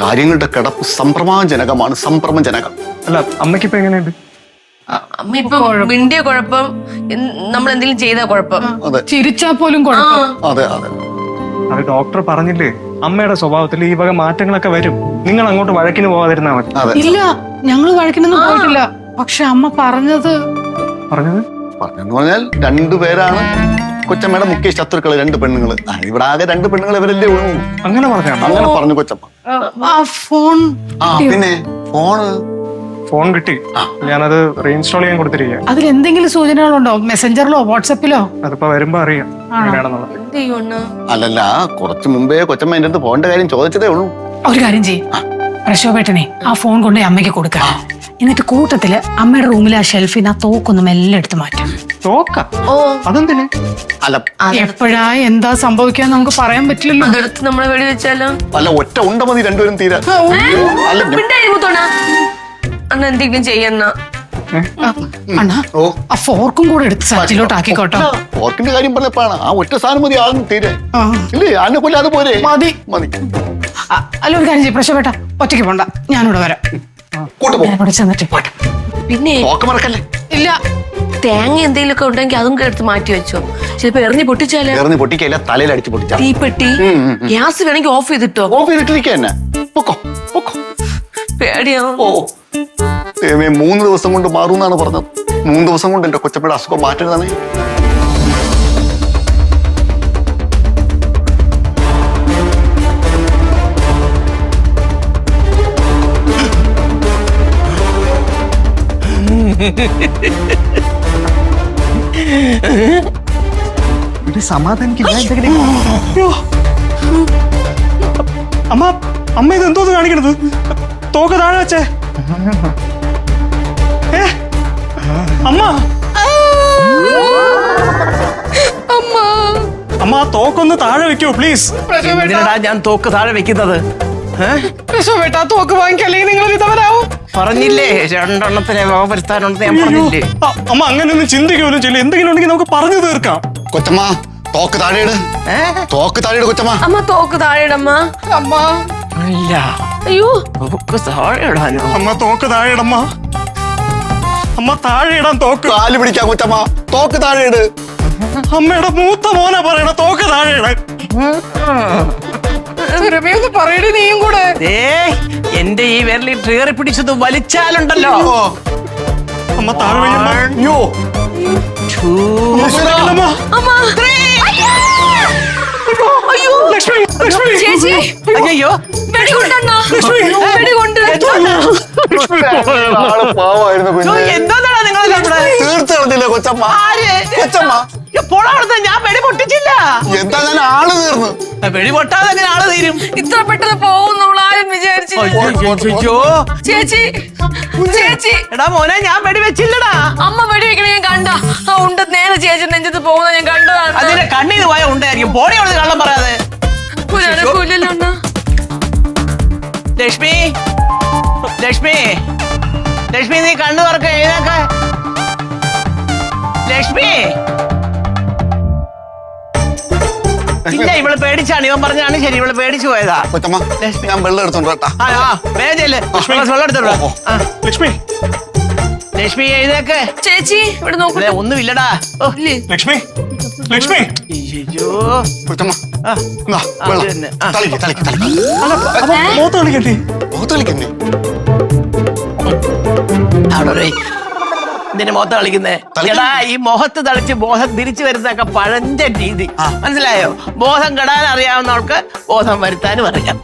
കാര്യങ്ങളുടെ കിടപ്പ് സംഭ്രമാജനകമാണ് സംഭ്രമജനകം അല്ല അമ്മയ്ക്കിപ്പോ എങ്ങനെയുണ്ട്? അമ്മ ഇപ്പൊ മിണ്ടിയ കുഴപ്പം നമ്മൾ എന്തെങ്കിലും ചെയ്ത കുഴപ്പം. അതെ. ചിരിച്ചാ പോലും കുഴപ്പം. അതെ അതെ. അത് ഡോക്ടർ പറഞ്ഞില്ലേ അമ്മയുടെ സ്വഭാവത്തിൽ ഈ വക മാറ്റങ്ങളൊക്കെ വരും. നിങ്ങൾ അങ്ങോട്ട് വഴക്കിന് പോവാതിരുന്നാ മതി. ഇല്ല ഞങ്ങൾ വഴക്കിനൊന്നും പോയിട്ടില്ല. പക്ഷെ അമ്മ പറഞ്ഞത് പറഞ്ഞത്? പറഞ്ഞെന്ന് പറഞ്ഞാൽ രണ്ടുപേരാണ് കൊച്ചമ്മയുടെ മുഖ്യ ശത്രുക്കൾ രണ്ട് പെണ്ണുങ്ങൾ. ഇവിടെ ആകെ രണ്ട് പെണ്ണുങ്ങൾ ഇവരല്ലേ ഉള്ളൂ. അങ്ങനെ പറഞ്ഞു അങ്ങനെ പറഞ്ഞു കൊച്ചമ്മ. ഫോൺ ആ പിന്നെ ഫോണ്? ഫോൺ കിട്ടി. ഞാനത് റീഇൻസ്റ്റാൾ ചെയ്യാൻ കൊടുത്തിരിക്കുക അതിൽ എന്തെങ്കിലും സൂചനകളുണ്ടോ മെസ്സഞ്ചറിലോ വാട്സപ്പിലോ അതിപ്പോ വരുമ്പോ അറിയാം എങ്ങനെയാണെന്നുള്ളത്. അല്ലല്ല കുറച്ച് മുമ്പേ കൊച്ചമ്മ എന്റെ അടുത്ത് ഫോണിന്റെ കാര്യം ചോദിച്ചതേ ഉള്ളൂ. ഒരു കാര്യം ചെയ്യും. പ്രശോഭേട്ടനെ ആ ഫോൺ കൊണ്ട് അമ്മയ്ക്ക് കൊടുക്കാം. എന്നിട്ട് കൂട്ടത്തിൽ അമ്മയുടെ റൂമിലെ ആ ഷെൽഫിന് ആ തോക്കൊന്നും എല്ലാം എടുത്ത് മാറ്റാം. തോക്ക ഓ. അതെന്തിന്? അല്ല. എപ്പോഴാ? എന്താ സംഭവിക്കാൻ നമുക്ക് പറയാൻ പറ്റില്ലല്ലോ. അതെടുത്ത് നമ്മളെ വെടി വെച്ചാലോ? അല്ല ഒറ്റ ഉണ്ട മതി രണ്ടുപേരും തീരാ. അല്ല ഞാൻ- മിണ്ടായിരുമുത്തോണ അണ്ണ എന്തെങ്കിലും ചെയ്യുന്ന അണ്ണാ ഓ. ആ ഫോർക്കും കൂടെ എടുത്ത് സച്ചിലോട്ട് ആക്കിക്കോട്ടോ. ഓർക്കിന്റെ കാര്യം പറഞ്ഞപ്പോഴാണ് ആ ഒറ്റ സാധനം മതി ആളും തീരെ. ആ. ഇല്ലേ? ആനെ കൊല്ലാതെ പോരെ? മതി. മതി. ആ, അല്ല ഒരു കാര്യം ചെയ്യും പ്രശോഭേട്ട ഒറ്റയ്ക്ക് പോണ്ട. ഞാനിവിടെ വരാം. കൂട്ടു ഞാൻ ഇവിടെ ചെന്നിട്ട് പോട്ടെ. പിന്നെ തോക്ക് മറക്കല്ലേ? ഇല്ല. തേങ്ങ എന്തെങ്കിലുമൊക്കെ ഉണ്ടെങ്കിൽ അതും എടുത്ത് മാറ്റി വെച്ചോ. ചിലപ്പോ എറിഞ്ഞ് പൊട്ടിച്ചാലോ? എറിഞ്ഞ് പൊട്ടിക്കല്ല തലയിൽ അടിച്ച് പൊട്ടിച്ചാ തീപ്പെട്ടി. ഗ്യാസ് വേണമെങ്കിൽ ഓഫ് ചെയ്തിട്ടോ? ഓഫ് ചെയ്തിട്ടിരിക്കുക തന്നെ പൊക്കോ പൊക്കോ. പേടിയാവും ഓ ദൈവമേ മൂന്ന് ദിവസം കൊണ്ട് മാറും എന്നാണ് പറഞ്ഞത്. മൂന്ന് ദിവസം കൊണ്ട് എന്റെ കൊച്ചപ്പയുടെ അസുഖം മാറ്റരുതാണ് ഇത് സമാധാനിക്കില്ല എന്തെങ്കിലും. അമ്മ അമ്മ ഇത് എന്തോന്ന് കാണിക്കണത്? തോക്ക് താഴെ വെച്ചേ. ഏ? അമ്മ. അമ്മ. ആ തോക്കൊന്ന് താഴെ വെക്കൂ പ്ലീസ് ഞാൻ തോക്ക് താഴെ വെക്കുന്നത്? ആ തോക്ക് വാങ്ങിക്കല്ലെങ്കിൽ നിങ്ങൾ വിധവരാവും. പറഞ്ഞില്ലേ? രണ്ടെണ്ണത്തിനെ വകവരുത്താനുണ്ടെന്ന് ഞാൻ പറഞ്ഞില്ലേ? അമ്മ അങ്ങനെയൊന്നും ചിന്തിക്കുമല്ലോ ചെയ്യില്ല എന്തെങ്കിലും ഉണ്ടെങ്കിൽ നമുക്ക് പറഞ്ഞു തീർക്കാം. കൊച്ചമ്മ തോക്ക് താഴെയിട്? തോക്ക് താഴെയിട് കൊച്ചമ്മ. അമ്മ തോക്ക് താഴെയിടമ്മ. അമ്മ. ഇല്ല അയ്യോ. തോക്ക് താഴെയിടാനോ? അമ്മ തോക്ക് താഴെയിടമ്മ. അമ്മ താഴെയിടാൻ ഇടാൻ തോക്ക്. കാൽ പിടിക്കാം കൊച്ചമ്മ. തോക്ക് താഴെയിട്. അമ്മയുടെ മൂത്ത മോനെ പറയണ തോക്ക് താഴെ പറയടി നീയും കൂടെ. ഏ എന്റെ ഈ വിരലി ട്രിഗറി പിടിച്ചത് വലിച്ചാലുണ്ടല്ലോ. അമ്മ താഴെ. അയ്യോ. ഛൂ. അമ്മ. അമ്മ. അയ്യോ. ലക്ഷ്മി ലക്ഷ്മി. ചേച്ചി. അയ്യോ. വെടി കൊണ്ടണ്ണ വെടി തീർത്ത് കളഞ്ഞില്ലേ കൊച്ചമ്മ? ആര്? കൊച്ചമ്മ? പോളവിടുത്തെ ഞാൻ വെടി പൊട്ടിച്ചില്ല. എന്താ ഞാൻ ആൾ തീർന്നു? വെടി പൊട്ടാതെ എങ്ങനെ ആൾ തീരും? ഇത്ര പെട്ടെന്ന് പോകും നമ്മൾ ആരും വിചാരിച്ചില്ല. ചേച്ചി ചേച്ചി. എടാ മോനെ ഞാൻ വെടി വെച്ചില്ലടാ. അമ്മ വെടി വെക്കണ ഞാൻ കണ്ട. ആ ഉണ്ട് നേരെ ചേച്ചി നെഞ്ചത്ത് പോകുന്ന ഞാൻ കണ്ടതാണ്. അതിന്റെ കണ്ണീര് പോയ ഉണ്ടായിരിക്കും ബോഡി അവിടെ കള്ളം പറയാതെ. ലക്ഷ്മി. ലക്ഷ്മി. ലക്ഷ്മി നീ കണ്ണു തുറക്ക എഴുന്നേക്ക. ലക്ഷ്മി. പിന്നെ ഇവൾ പേടിച്ചാണ്. ഇവൻ പറഞ്ഞാണ് ശരി ഇവൾ പേടിച്ചു പോയതാ. കൊച്ചമ്മ ഞാൻ വെള്ളം എടുത്തോണ്ട് വെള്ളം. ആ. ലക്ഷ്മി. ലക്ഷ്മി എഴുതേക്ക് ചേച്ചി ഇവിടെ നോക്കൂ ഒന്നും ഒന്നുമില്ലടാ ലക്ഷ്മി. ലക്ഷ്മി. അയ്യോ കൊച്ചമ്മ. തളിക്ക്, തളിക്ക്, തളിക്ക്. മൂത്ത അവിടെ ഇതിന്റെ മുഖത്ത് കളിക്കുന്നേ. എടാ ഈ മുഖത്ത് തളിച്ച് ബോധം തിരിച്ചു വരുന്നൊക്കെ പഴഞ്ച രീതി. മനസ്സിലായോ? ബോധം കെടാൻ അറിയാവുന്നവർക്ക് ബോധം വരുത്താനും അറിയാം.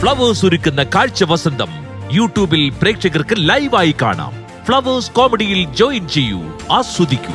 ഫ്ലവേഴ്സ് ഒരുക്കുന്ന കാഴ്ച വസന്തം യൂട്യൂബിൽ പ്രേക്ഷകർക്ക് ലൈവായി കാണാം. ഫ്ലവേഴ്സ് കോമഡിയിൽ ജോയിൻ ചെയ്യൂ ആസ്വദിക്കൂ.